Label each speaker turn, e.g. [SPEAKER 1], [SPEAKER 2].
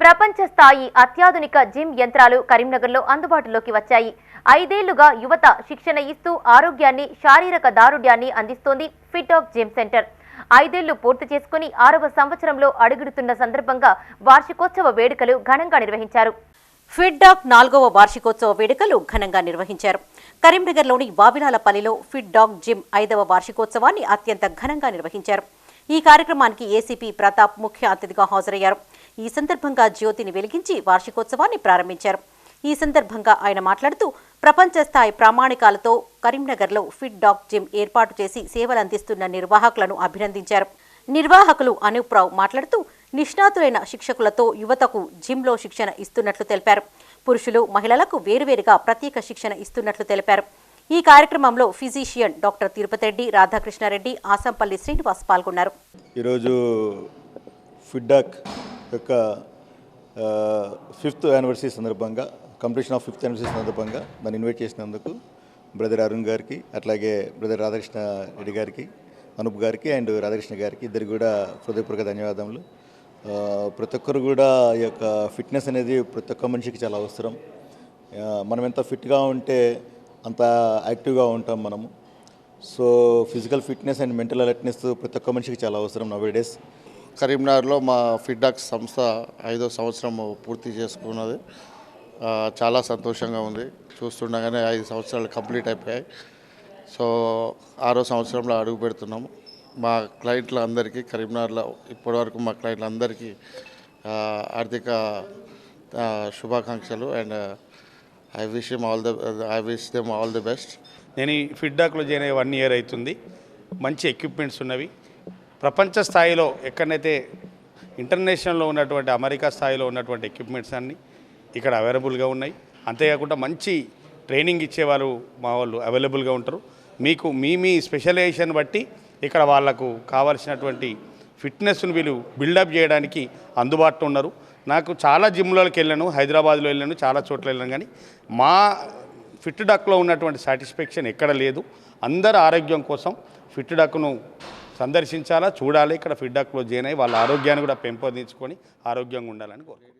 [SPEAKER 1] ప్రపంచ స్థాయి అత్యాధునిక జిమ్ యంత్రాలు కరీంనగర్లో అందుబాటులోకి వచ్చాయి. ఐదేళ్ళుగా యువత శిక్షణ ఇస్తూ ఆరోగ్యాన్ని శారీరక దారుఢ్యాన్ని అందిస్తోంది ఫిట్ ఆఫ్ జిమ్ సెంటర్. ఐదేళ్ళు పూర్తి చేసుకుని ఆరవ సంవత్సరంలో అడుగుడుతున్న సందర్భంగా వార్షికోత్సవ వేడుకలు ఘనంగా నిర్వహించారు. ఫిట్ నాలుగవ వార్షికోత్సవ వేడుకలు ఘనంగా నిర్వహించారు. కరీంనగర్లోని వావిలాలపల్లిలో ఫిట్ డాగ్ జిమ్ ఐదవ వార్షికోత్సవాన్ని అత్యంత ఘనంగా నిర్వహించారు. ఈ కార్యక్రమానికి ఏసీపీ ప్రతాప్ ముఖ్య అతిథిగా హాజరయ్యారు. ఈ సందర్భంగా జ్యోతిని వెలిగించి వార్షికోత్సవాన్ని ప్రారంభించారు. ఈ సందర్భంగా ఆయన మాట్లాడుతూ ప్రపంచ స్థాయి ప్రామాణికాలతో కరీంనగర్లో ఫిట్ డాగ్ జిమ్ ఏర్పాటు చేసి సేవలందిస్తున్న నిర్వాహకులను అభినందించారు. నిర్వాహకులు అనూప్ రావు మాట్లాడుతూ నిష్ణాతులైన శిక్షకులతో యువతకు జిమ్లో శిక్షణ ఇస్తున్నట్లు తెలిపారు. పురుషులు మహిళలకు వేరువేరుగా ప్రత్యేక శిక్షణ ఇస్తున్నట్లు తెలిపారు. ఈ కార్యక్రమంలో ఫిజిషియన్ డాక్టర్ తిరుపతి రెడ్డి రాధాకృష్ణారెడ్డి ఆసంపల్లి శ్రీనివాస్ పాల్గొన్నారు.
[SPEAKER 2] ఈరోజు ఫిడ్డాక్ యొక్క ఫిఫ్త్ యానివర్సరీ సందర్భంగా కంప్లీషన్ ఆఫ్ ఫిఫ్త్ యానివర్సరీ సందర్భంగా నన్ను ఇన్వైట్ చేసినందుకు బ్రదర్ అరుణ్ గారికి అట్లాగే బ్రదర్ రాధాకృష్ణ రెడ్డి గారికి అనూప్ గారికి అండ్ రాధాకృష్ణ గారికి ఇద్దరు కూడా హృదయపూర్వక ధన్యవాదములు. ప్రతి ఒక్కరు కూడా ఈ యొక్క ఫిట్నెస్ అనేది ప్రతి ఒక్క మనిషికి చాలా అవసరం. మనం ఎంత ఫిట్గా ఉంటే అంత యాక్టివ్గా ఉంటాం మనము. So physical fitness and mental alertness ప్రతి ఒక్క మనిషికి చాలా అవసరం నవ్ డేస్
[SPEAKER 3] కరీంనగర్లో మా ఫిడ్డాక్స్ సంస్థ ఐదో సంవత్సరం పూర్తి చేసుకున్నది. చాలా సంతోషంగా ఉంది. చూస్తుండగానే ఐదు సంవత్సరాలు కంప్లీట్ అయిపోయాయి. సో ఆరో సంవత్సరంలో అడుగు పెడుతున్నాము. మా క్లయింట్ల అందరికీ కరీంనగర్లో ఇప్పటివరకు మా క్లయింట్ల అందరికీ ఆర్థిక శుభాకాంక్షలు and I wish all the I wish them all the best.
[SPEAKER 4] నేను ఈ ఫిడ్డాక్లో జాయిన్ అయ్యి వన్ ఇయర్ అవుతుంది. మంచి ఎక్విప్మెంట్స్ ఉన్నవి. ప్రపంచ స్థాయిలో ఎక్కడైతే ఇంటర్నేషనల్లో ఉన్నటువంటి అమెరికా స్థాయిలో ఉన్నటువంటి ఎక్విప్మెంట్స్ అన్నీ ఇక్కడ అవైలబుల్గా ఉన్నాయి. అంతేకాకుండా మంచి ట్రైనింగ్ ఇచ్చేవారు మా వాళ్ళు అవైలబుల్గా ఉంటారు. మీకు మీ మీ స్పెషలైజేషన్ బట్టి ఇక్కడ వాళ్ళకు కావాల్సినటువంటి ఫిట్నెస్ను వీళ్ళు బిల్డప్ చేయడానికి అందుబాటులో ఉన్నారు. నాకు చాలా జిమ్లకి వెళ్ళాను హైదరాబాద్లో వెళ్ళాను చాలా చోట్ల వెళ్ళాను కానీ మా ఫిట్ డక్లో ఉన్నటువంటి సాటిస్ఫాక్షన్ ఎక్కడ లేదు. అందరు ఆరోగ్యం కోసం ఫిట్ డక్ను సందర్శించాలా చూడాలి ఇక్కడ ఫిట్ డక్లో జాయిన్ అయ్యి వాళ్ళ ఆరోగ్యాన్ని కూడా పెంపొందించుకొని ఆరోగ్యంగా ఉండాలని కోరుకుంటున్నాను.